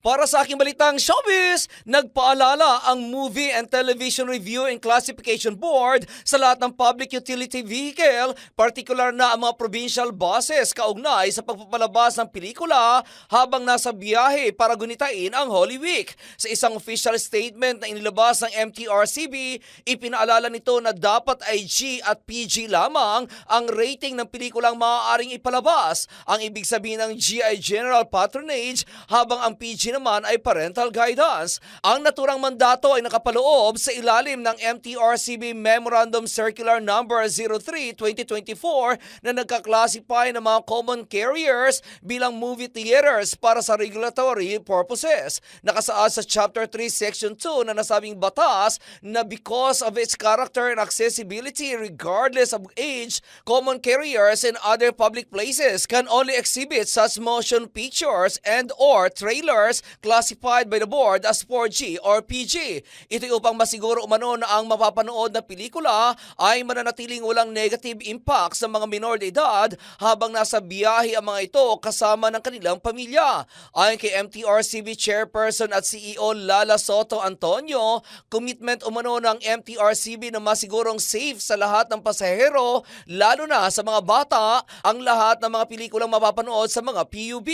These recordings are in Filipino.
Para sa aking balitang showbiz, nagpaalala ang Movie and Television Review and Classification Board sa lahat ng public utility vehicle, partikular na ang mga provincial buses kaugnay sa pagpapalabas ng pelikula habang nasa biyahe para gunitain ang Holy Week. Sa isang official statement na inilabas ng MTRCB, ipinaalala nito na dapat ay G at PG lamang ang rating ng pelikulang maaaring ipalabas. Ang ibig sabihin ng G ay General Patronage habang ang PG naman ay Parental Guidance. Ang naturang mandato ay nakapaloob sa ilalim ng MTRCB Memorandum Circular Number 03-2024 na nagka-classify ng mga common carriers bilang movie theaters para sa regulatory purposes. Nakasaad sa Chapter 3 Section 2 na nasabing batas na because of its character and accessibility regardless of age, common carriers in other public places can only exhibit such motion pictures and or trailers classified by the board as 4G or PG. Ito upang masiguro umano na ang mapapanood na pelikula ay mananatiling walang negative impact sa mga minor de edad habang nasa biyahe ang mga ito kasama ng kanilang pamilya. Ayon kay MTRCB Chairperson at CEO Lala Soto Antonio, commitment umano ng MTRCB na masigurong safe sa lahat ng pasahero, lalo na sa mga bata, ang lahat ng mga pelikulang mapapanood sa mga PUB.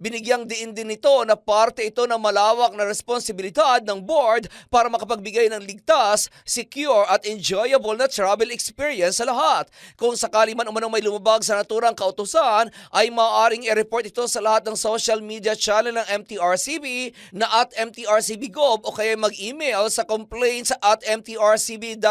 Binigyang diin din nito na parte ito ng malawak na responsibilidad ng board para makapagbigay ng ligtas, secure at enjoyable na travel experience sa lahat. Kung sakali man umanong may lumabag sa naturang kautusan, ay maaaring i-report ito sa lahat ng social media channel ng MTRCB na at MTRCB.gov o kaya mag-email sa complaints at mtrcb.gov.ph.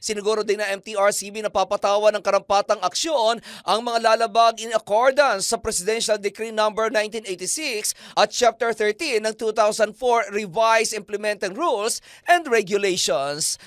Siniguro din na MTRCB na papatawan ng karampatang aksyon ang mga lalabag in accordance sa Presidential Decree Number 1986 at Chapter 13 ng 2004 Revised Implementing Rules and Regulations.